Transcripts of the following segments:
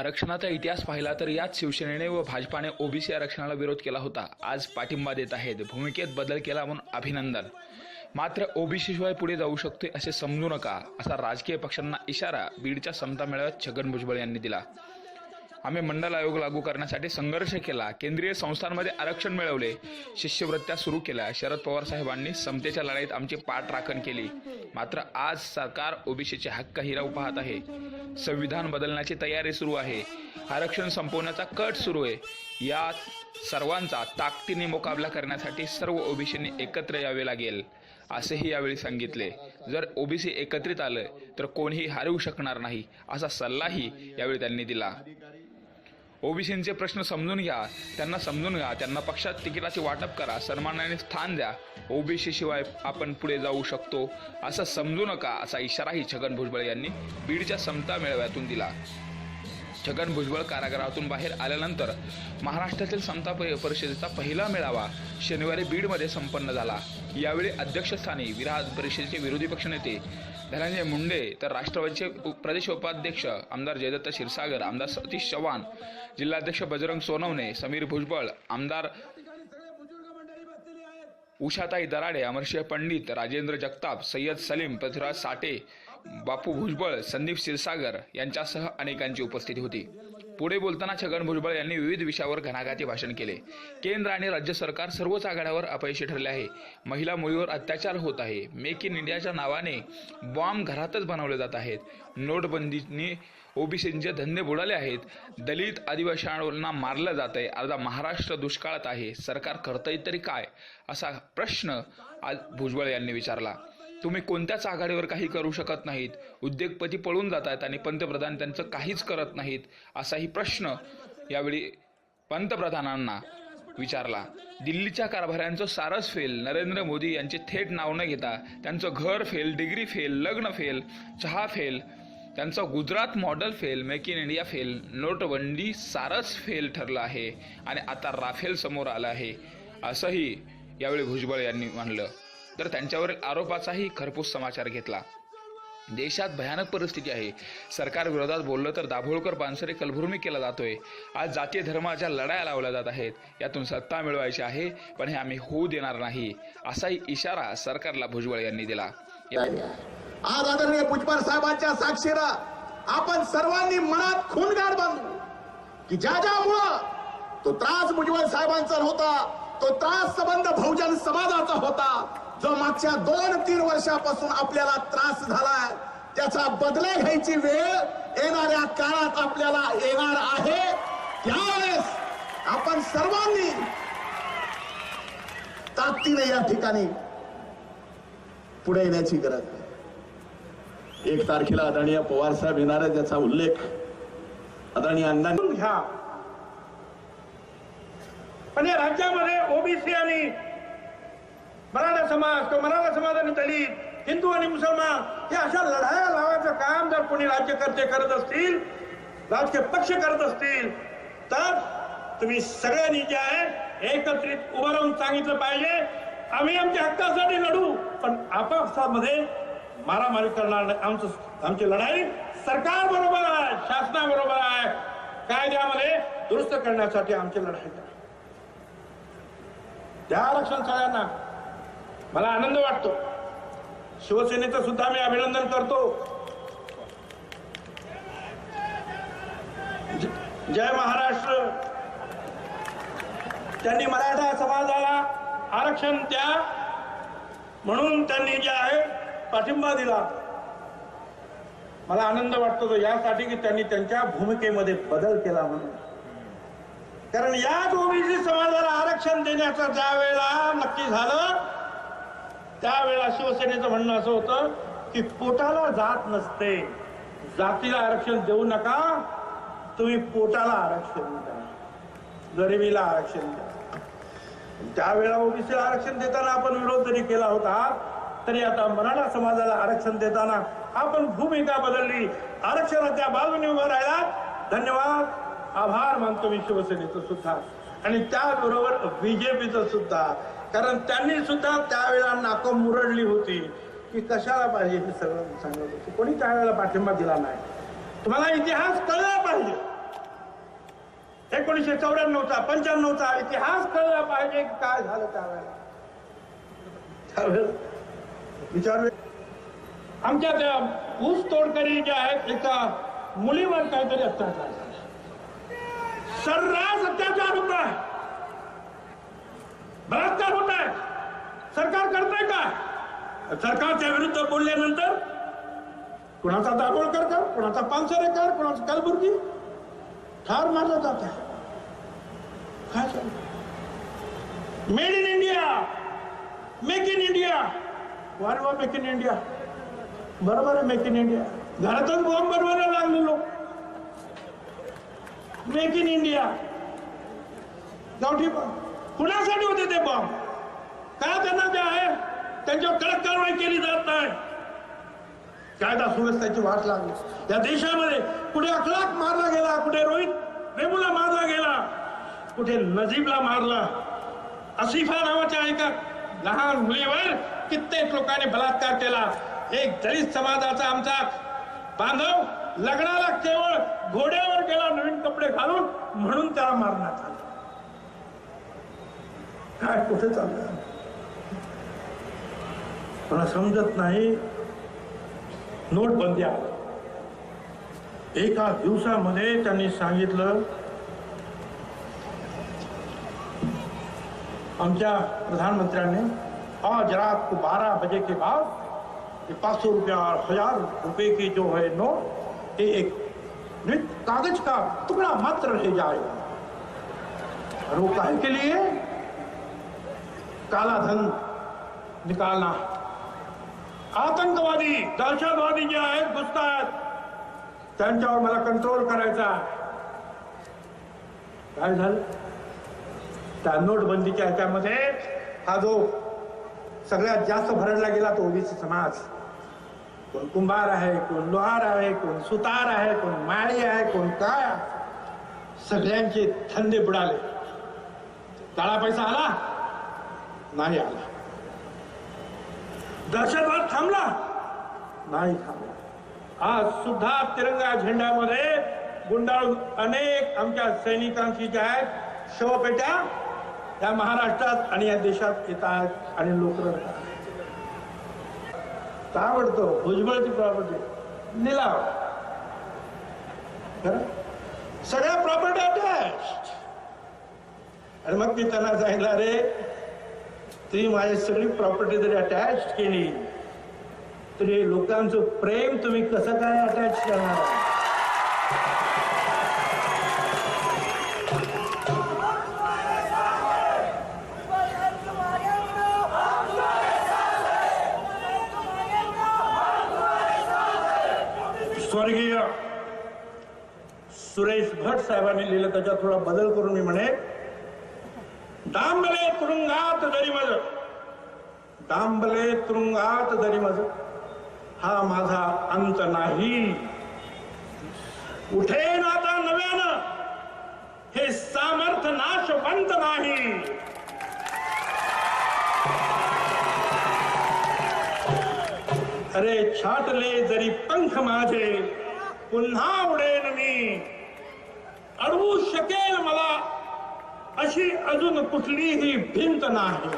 आरक्षणाचा इतिहास पाहिला तर याच शिवसेनेने व भाजपाने ओबीसी आरक्षणाला विरोध केला होता. आज पाठिंबा देत आहेत. भूमिकेत बदल केला म्हणून अभिनंदन. मात्र ओबीसीशिवाय पुढे जाऊ शकते असे समजू नका असा राजकीय पक्षांना इशारा बीडच्या समता मेळाव्यात छगन भुजबळ यांनी दिला. आम्ही मंडल आयोग लागू करण्यासाठी संघर्ष केला. केंद्रीय संस्थांमध्ये आरक्षण मिळवले. शिष्यवृत्त्या सुरू केल्या. शरद पवार साहेबांनी समतेच्या लढाईत आमची पाठ राखण केली. मात्र आज सरकार ओबीसीचे हक्क हिराव पाहत आहे. संविधान बदलण्याची तयारी सुरू आहे. आरक्षण संपवण्याचा कट सुरू आहे. या सर्वांचा ताकदीने मुकाबला करण्यासाठी सर्व ओबीसींनी एकत्र यावे लागेल असेही यावेळी सांगितले. जर ओबीसी एकत्रित आलं तर कोणीही हरवू शकणार नाही असा सल्लाही यावेळी त्यांनी दिला. ओबीसींचे प्रश्न समजून घ्या त्यांना समजून घ्या त्यांना पक्षात तिकिटाचे वाटप करा सन्मानाने स्थान द्या. ओबीसी शिवाय आपण पुढे जाऊ शकतो असं समजू नका असा इशाराही छगन भुजबळ यांनी बीडच्या समता मेळाव्यातून दिला. छगन भुजबळ कारागृहातून बाहेर आल्यानंतर महाराष्ट्रातील समता परिषदेचा पहिला मेळावा शनिवारी बीडमध्ये संपन्न झाला. यावेळी अध्यक्षस्थानी विधान परिषदेचे विरोधी पक्षनेते धनंजय मुंडे तर राष्ट्रवादीचे प्रदेश उपाध्यक्ष आमदार जयदत्त क्षीरसागर आमदार सतीश चव्हाण जिल्हाध्यक्ष बजरंग सोनवणे समीर भुजबळ आमदार उषाताई दराडे अमरसिंह पंडित राजेंद्र जगताप सय्यद सलीम पृथ्वीराज साठे बापू भुजबळ संदीप क्षीरसागर यांच्यासह अनेकांची उपस्थिती होती. पुढे बोलताना छगन भुजबळ यांनी विविध विषयावर घणाघाती भाषण केले. केंद्र आणि राज्य सरकार सर्वच आघाड्यावर अपयशी ठरले आहे. महिला मुलीवर अत्याचार होत आहे. मेक इन इंडियाच्या नावाने बॉम्ब घरातच बनवले जात आहेत. नोटबंदीने ओबीसींचे धंदे बुडाले आहेत. दलित आदिवासींना मारलं जात आहे. अर्धा महाराष्ट्र दुष्काळात आहे. सरकार करतंय तरी काय? असा प्रश्न आज भुजबळ यांनी विचारला. तुम्ही कोणत्याच आघाडीवर काही करू शकत नाहीत. उद्योगपती पळून जात आहेत आणि पंतप्रधान त्यांचं काहीच करत नाहीत असाही प्रश्न यावेळी पंतप्रधानांना विचारला. दिल्लीच्या कारभाऱ्यांचं सारस फेल नरेंद्र मोदी यांचे थेट नाव न घेता त्यांचं घर फेल डिग्री फेल लग्न फेल चहा फेल त्यांचं Gujarat model fail make in India fail नोटबंदी सारस फेल ठरलं आहे. आणि आता राफेल समोर आलं आहे. असंही यावेळी भुजबळ यांनी म्हणलं तर त्यांच्यावरील आरोपाचाही खरपूस समाचार घेतला. देशात भयानक परिस्थिती आहे. सरकार विरोधात बोललं तर दाभोळकर पानसरे कलभुर्मी केला जातोय. आज जातीय धर्माच्या लढाया लावल्या जात आहेत. यातून सत्ता मिळवायची आहे पण हे आम्ही होऊ देणार नाही असाही इशारा सरकारला भुजबळ यांनी दिला. आज आदरणीय भुजबळ साहेबांच्या साक्षीला आपण सर्वांनी मनात खूनगाड बांधू. की ज्या ज्यामुळं तो त्रास भुजबळ साहेबांचा होता तो त्रास संबंध बहुजन समाजाचा होता जो मागच्या दोन तीन वर्षापासून आपल्याला त्रास झालाय. त्याचा बदला घ्यायची वेळ येणाऱ्या काळात आपल्याला येणार आहे. त्यावेळेस आपण सर्वांनी ताकदीने या ठिकाणी पुढे येण्याची गरज आहे. एक तारखेला आदरणीय पवार साहेब येणार आहे त्याचा उल्लेख आदरणीय अण्णा घ्या. पण राज्यामध्ये ओबीसी आणि मराठा समाज किंवा मराठा समाज आणि दलित हिंदू आणि मुसलमान हे अशा लढाया लावायचं काम जर कोणी राज्यकर्ते करत असतील राजकीय पक्ष करत असतील तर तुम्ही सगळ्यांनी जे आहे एकत्रित उभं राहून सांगितलं पाहिजे. आम्ही आमच्या हक्कासाठी लढू पण आपापसामध्ये मारामारी करणार नाही. आमचं आमची लढाई सरकार बरोबर आहे शासनाबरोबर आहे. कायद्यामध्ये दुरुस्त करण्यासाठी आमची लढाई त्या द्या आरक्षण सगळ्यांना मला आनंद वाटतो. शिवसेनेचं सुद्धा मी अभिनंदन करतो. ज- जय महाराष्ट्र. त्यांनी मराठा समाजाला आरक्षण द्या म्हणून त्यांनी जे आहे पाठिंबा दिला. मला आनंद वाटतो तो यासाठी की त्यांनी त्यांच्या भूमिकेमध्ये बदल केला म्हणून. कारण याच ओबीसी समाजाला आरक्षण देण्याचं ज्या वेळेला नक्की झालं त्यावेळेला शिवसेनेचं म्हणणं असं होतं की पोटाला जात नसते. जातीला आरक्षण देऊ नका. तुम्ही पोटाला आरक्षण द्या. गरिबीला आरक्षण द्या. त्यावेळेला ओबीसीला आरक्षण देताना आपण विरोध जरी केला होता तरी आता मराठा समाजाला आरक्षण देताना आपण भूमिका बदलली. आरक्षणाच्या बाजूने उभं राहिला धन्यवाद. आभार मानतो मी शिवसेनेचं सुद्धा. आणि त्याचबरोबर बीजेपीचं सुद्धा. कारण त्यांनी सुद्धा त्यावेळेला नाकं मुरडली होती. की कशाला पाहिजे हे सगळं सांगत होते. कोणी त्यावेळेला पाठिंबा दिला नाही. तुम्हाला इतिहास कळला पाहिजे. एकोणीसशे चौऱ्याण्णवचा पंच्याण्णवचा इतिहास कळला पाहिजे की काय झालं त्यावेळेला. त्यावेळेला विचार आमच्या त्या ऊस तोडकरी ज्या आहेत एका मुलीवर काहीतरी अत्याचार झाला. सर्रास अत्याचार होत आहे. बलात्कार होत आहे. सरकार करतंय काय सरकारच्या विरुद्ध बोलल्यानंतर कुणाचा दाभोळकर कर कुणाचा पानसरेकर कुणाचा कलबुर्गी? ठार मारला जात आहे. काय चालू made in India make in India वारे वा मेक इन इंडिया बरोबर आहे मेक इन इंडिया घरातच बॉम्ब बनवायला लागले लोक मेक इन इंडिया गावठी कुणासाठी होते ते बॉम्ब का त्यांना ते आहे? त्यांच्यावर कडक कारवाई केली जात नाही. कायदा सुव्यवस्थेची वाट लागली. या देशामध्ये कुठे अखलाक मारला गेला कुठे रोहित वेमुला मारला गेला कुठे नजीबला मारला. असिफा नावाच्या एका लहान मुलीवर कित्येक लोकांनी बलात्कार केला. एक दलित समाजाचा आमचा बांधव लग्नाला केवळ घोड्यावर गेला नवीन कपडे घालून म्हणून त्याला मारण्यात आलं. काय कुठे चाललं? मला समजत नाही. नोटबंदी आली. एका दिवसामध्ये त्यांनी सांगितलं आमच्या प्रधानमंत्र्यांनी आज रात को बारह बजे के बाद ये पाँच सौ रुपया और हजार रुपये की जो है नोट ये एक कागज का टुकड़ा मात्र रह जाए। और वो काहे के लिए काला धन निकालना। आतंकवादी दहशतवादी जे आहेत घुसतात त्यांच्यावर मला कंट्रोल करायचा काय झालं? त्या नोटबंदीच्या ह्याच्यामध्ये हा जो सगळ्यात जास्त भरडला गेला तो ओबीसी समाज. कोण कुंभार आहे कोण लोहार आहे कोण सुतार आहे कोण माळी आहे कोण काय सगळ्यांचे धंदे बुडाले. काळा पैसा आला? नाही आला. दहशतवाद थांबला? नाही थांबला. आज सुद्धा तिरंगा झेंड्यामध्ये गुंडाळून अनेक आमच्या सैनिकांची ज्या आहेत शवपेट्या या महाराष्ट्रात आणि या देशात येत आहेत आणि लोक आहेत ताबडतोब भुजबळची प्रॉपर्टी लिलाव सगळ्या प्रॉपर्टी अटॅच आणि मग मी त्यांना सांगितलं अरे तुम्ही माझी सगळी प्रॉपर्टी जरी अटॅच केली तरी लोकांचं प्रेम तुम्ही कसं काय अटॅच करणार? भट साहेबांनी लिहिलं त्याच्यात थोडा बदल करून मी म्हणे डांबले तुरुंगात दरी माझ डांबले तुरुंगात जरी मज हा माझा अंत नाही. उठेन आता नव्यानं हे सामर्थ्य नाशवंत नाही. अरे छाटले जरी पंख माझे पुन्हा उडेन मी. अडवू शकेल मला अशी अजून कुठलीही भिंत नाही.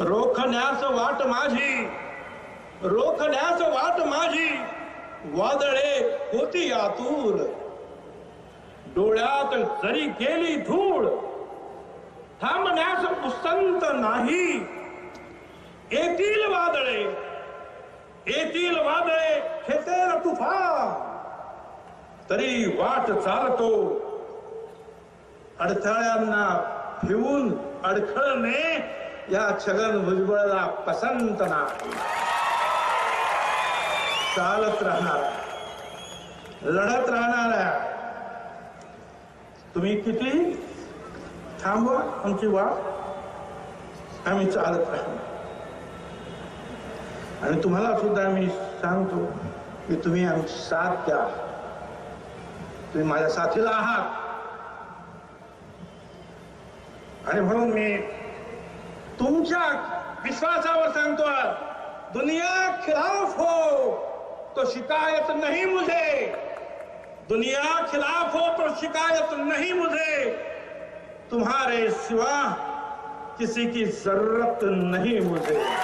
रोखण्यास वाट माझी रोखण्यास वाट माझी वादळे होती आतूर डोळ्यात जरी गेली धूळ थांबण्यास उसंत नाही. येतील वादळे येतील वादळे खेतेल तुफान. तरी वाट चालतो. अडथळ्यांना फिवून अडखळणे या छगन भुजबळला पसंत नाही. चालत राहणार लढत राहणार तुम्ही किती? थांबवा आमची वाट. आम्ही चालत राहणार. आणि तुम्हाला सुद्धा मी सांगतो की तुम्ही आमची साथ द्या. तुम्ही माझ्या साथीला आहात. आणि म्हणून मी तुमच्या विश्वासावर सांगतो दुनिया खिलाफ हो तो शिकायत नाही मुझे. दुनिया खिलाफ हो तो शिकायत नहीं मुझे. तुम्हारे सिवा किसी की जरूरत नहीं मुझे.